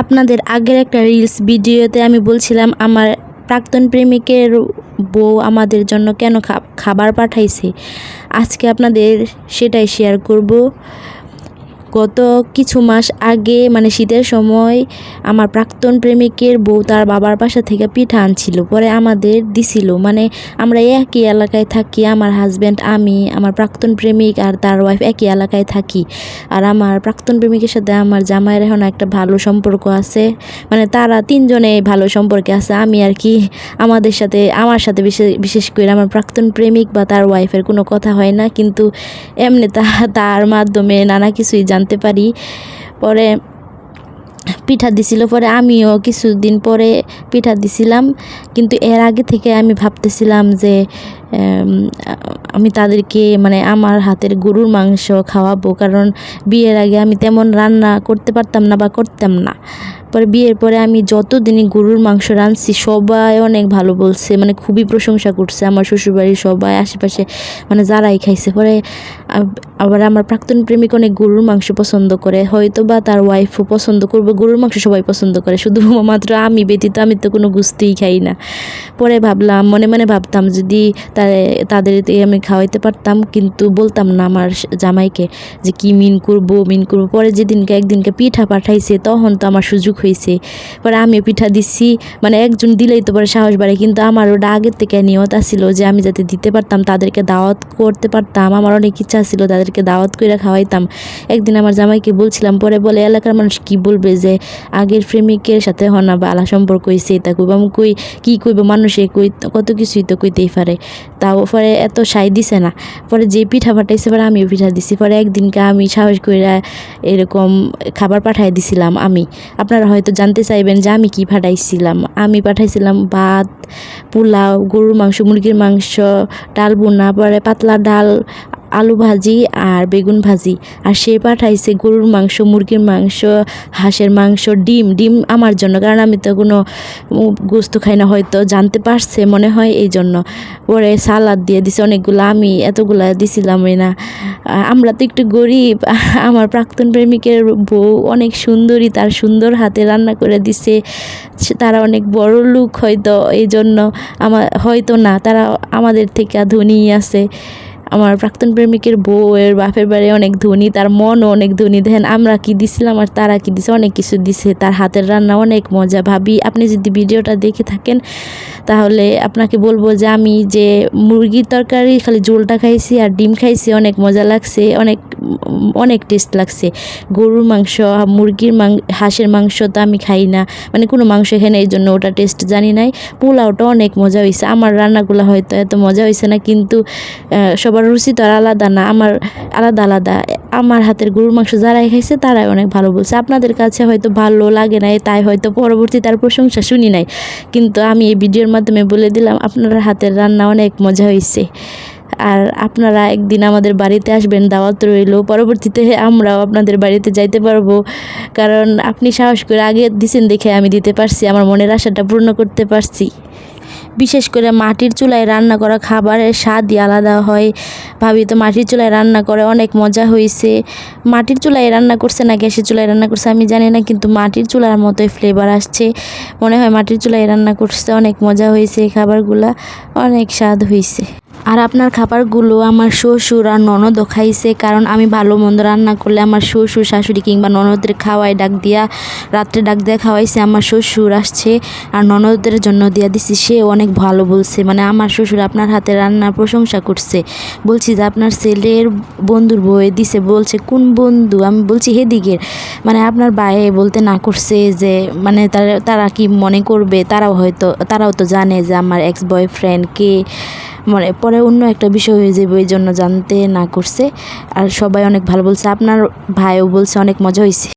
আপনাদের আগের একটা রিলস ভিডিওতে আমি বলছিলাম, আমার প্রাক্তন প্রেমিকের বউ আমাদের জন্য কেন খাবার পাঠাইছে? আজকে আপনাদের সেটাই শেয়ার করব। গত কিছু মাস আগে মানে শীতের সময়, আমার প্রাক্তন প্রেমিকের বউ তার বাবার বাসা থেকে পিঠা আনছিল, পরে আমাদের দিছিল। মানে আমরা একই এলাকায় থাকি, আমার হাজব্যান্ড আমি, আমার প্রাক্তন প্রেমিক আর তার ওয়াইফ একই এলাকায় থাকি। আর আমার প্রাক্তন প্রেমিকের সাথে আমার জামাইয়ের এখন একটা ভালো সম্পর্ক আছে। মানে তারা তিনজনে ভালো সম্পর্কে আছে, আমি আর কি। আমাদের সাথে, আমার সাথে বিশেষ বিশেষ করে আমার প্রাক্তন প্রেমিক বা তার ওয়াইফের কোনো কথা হয় না, কিন্তু এমনি তা, তার মাধ্যমে নানা কিছুই জানতে পারি। পরে পিঠা দিছিল, পরে আমিও কিছুদিন পরে পিঠা দিছিলাম। কিন্তু এর আগে থেকে আমি ভাবতেছিলাম যে আমি তাদেরকে মানে আমার হাতের গরুর মাংস খাওয়াবো। কারণ বিয়ের আগে আমি তেমন রান্না করতে পারতাম না বা করতাম না। পরে বিয়ের পরে আমি যতদিনই গরুর মাংস রাঁধছি, সবাই অনেক ভালো বলছে মানে খুবই প্রশংসা করছে আমার শ্বশুরবাড়ির সবাই, আশেপাশে মানে যারাই খাইছে। পরে আবার আমার প্রাক্তন প্রেমিক অনেক গরুর মাংস পছন্দ করে হয়তো বা তার ওয়াইফও পছন্দ করবে, গরুর মাংস সবাই পছন্দ করে, শুধু মাত্র আমি ব্যতীত আমি তো কোনো গুস্তিই খাই না। পরে ভাবলাম, মনে মনে ভাবতাম যদি তাদের আমি খাওয়াইতে পারতাম, কিন্তু বলতাম না আমার জামাইকে যে কি মিন করব মিন করব। পরে যেদিনকে একদিনকে পিঠা পাঠাইছে, তখন তো আমার সুযোগ হয়েছে পরে আমিও পিঠা দিচ্ছি মানে একজন দিলেই তো পরে সাহস বাড়ে, কিন্তু আমার ওটা আগের থেকে নিয়ত ছিল যে আমি যাতে দিতে পারতাম, তাদেরকে দাওয়াত করতে পারতাম। আমার অনেক ইচ্ছা ছিল তাদেরকে দাওয়াত করে খাওয়াইতাম। একদিন আমার জামাইকে বলছিলাম, পরে বলে, এলাকার মানুষ কি বলবে যে আগের প্রেমিকের সাথে হনা বা আলা সম্পর্ক হয়েছে তা কইব, আমি কই, কী কইব, মানুষে কই, কত কিছুই তো কইতেই পারে। তাও পরে এত সাই দিছে না। পরে যে পিঠা পাঠাইছে পরে আমিও পিঠা দিছি। পরে একদিনকে আমি সাহস করে এরকম খাবার পাঠাই দিছিলাম আমি। আপনারা হয়তো জানতে চাইবেন যে আমি কি পাঠাইছিলাম। আমি পাঠাইছিলাম ভাত, পোলাও, গরুর মাংস, মুরগির মাংস, ডাল বোনা, পরে পাতলা ডাল আলু ভাজি আর বেগুন ভাজি। আর সে পাঠাইছে গরুর মাংস, মুরগির মাংস, হাঁসের মাংস, ডিম। ডিম আমার জন্য, কারণ আমি তো কোনো গোস্ত খাই না হয়তো, জানতে পারছে মনে হয় এই জন্য। পরে সালাদ দিয়ে দিছে অনেকগুলো, আমি এতগুলা দিছিলামই না। আমরা তো একটু গরিব, আমার প্রাক্তন প্রেমিকের বউ অনেক সুন্দরী, তার সুন্দর হাতে রান্না করে দিছে। তারা অনেক বড় লোক হয়তো, এই জন্য আমার হয়তো না, তারা আমাদের থেকে ধনী আছে। আমার প্রাক্তন প্রেমিকের বউয়ের বাপের বাড়ি অনেক ধনী তার মনও অনেক ধনী। দেখেন আমরা কি দিছিলাম আর তারা কি দিছে অনেক কিছু দিছে। তার হাতের রান্না অনেক মজা। ভাবি আপনি যদি ভিডিওটা দেখে থাকেন তাহলে আপনাকে বলব যে আমি যে মুরগির তরকারি খালি ঝোলটা খাইছি আর ডিম খাইছি অনেক মজা লাগছে অনেক অনেক টেস্ট লাগছে। গরুর মাংস মুরগির মাং হাঁসের মাংস তো আমি খাই না। মানে কোনো মাংস এখানে এই জন্য ওটা টেস্ট জানি নাই। পোলাওটা অনেক মজা হয়েছে আমার রান্নাগুলো হয়তো এত মজা হয়েছে না কিন্তু আহ, সবার রুচি তো আর আলাদা না, আমার আলাদা আলাদা। আমার হাতের গরুর মাংস যারাই খাইছে তারাই অনেক ভালো বলছে। আপনাদের কাছে হয়তো ভালো লাগে নাই, তাই হয়তো পরবর্তী তার প্রশংসা শুনি নাই। কিন্তু আমি এই ভিডিওর মাধ্যমে বলে দিলাম, আপনার হাতের রান্না অনেক মজা হয়েছে আর আপনারা একদিন আমাদের বাড়িতে আসবেন, দাওয়াত রইল। পরবর্তীতে আমরাও আপনাদের বাড়িতে যাইতে পারব। কারণ আপনি সাহস করে আগে দিছেন দেখে আমি দিতে পারছি, আমার মনের আশাটা পূর্ণ করতে পারছি। বিশেষ করে মাটির চুলায় রান্না করা খাবারের স্বাদই আলাদা হয়। ভাবি তো মাটির চুলায় রান্না করে, অনেক মজা হয়েছে মাটির চুলায় রান্না করছে না, গ্যাসের চুলায় রান্না করছে, আমি জানি না, কিন্তু মাটির চুলার মতোই ফ্লেভার আসছে। মনে হয় মাটির চুলায় রান্না করছে অনেক মজা হয়েছে এই খাবারগুলা, অনেক স্বাদ হয়েছে আর আপনার খাবারগুলো আমার শ্বশুর আর ননদও খাইছে, কারণ আমি ভালো মন্দ রান্না করলে আমার শ্বশুর শাশুড়ি কিংবা ননদের খাওয়াই ডাক দিয়া, রাত্রে ডাক দিয়া খাওয়াইছে, আমার শ্বশুর আসছে আর ননদের জন্য দিয়া দিছি, সে অনেক ভালো বলছে। মানে আমার শ্বশুর আপনার হাতে রান্নার প্রশংসা করছে। বলছি যে আপনার ছেলের বন্ধুর বয়ে দিছে, বলছে, কোন বন্ধু? আমি বলছি হেদিকের মানে আপনার বায়ে বলতে না করছে যে মানে তারা তারা কি মনে করবে? তারাও হয়তো, তারাও তো জানে যে আমার এক্স বয়ফ্রেন্ড কে মানে পরে অন্য একটা বিষয় হয়ে যাবে, ওই জন্য জানতে না করছে। আর সবাই অনেক ভালো বলছে। আপনার ভাইও বলছে, অনেক মজা হয়েছে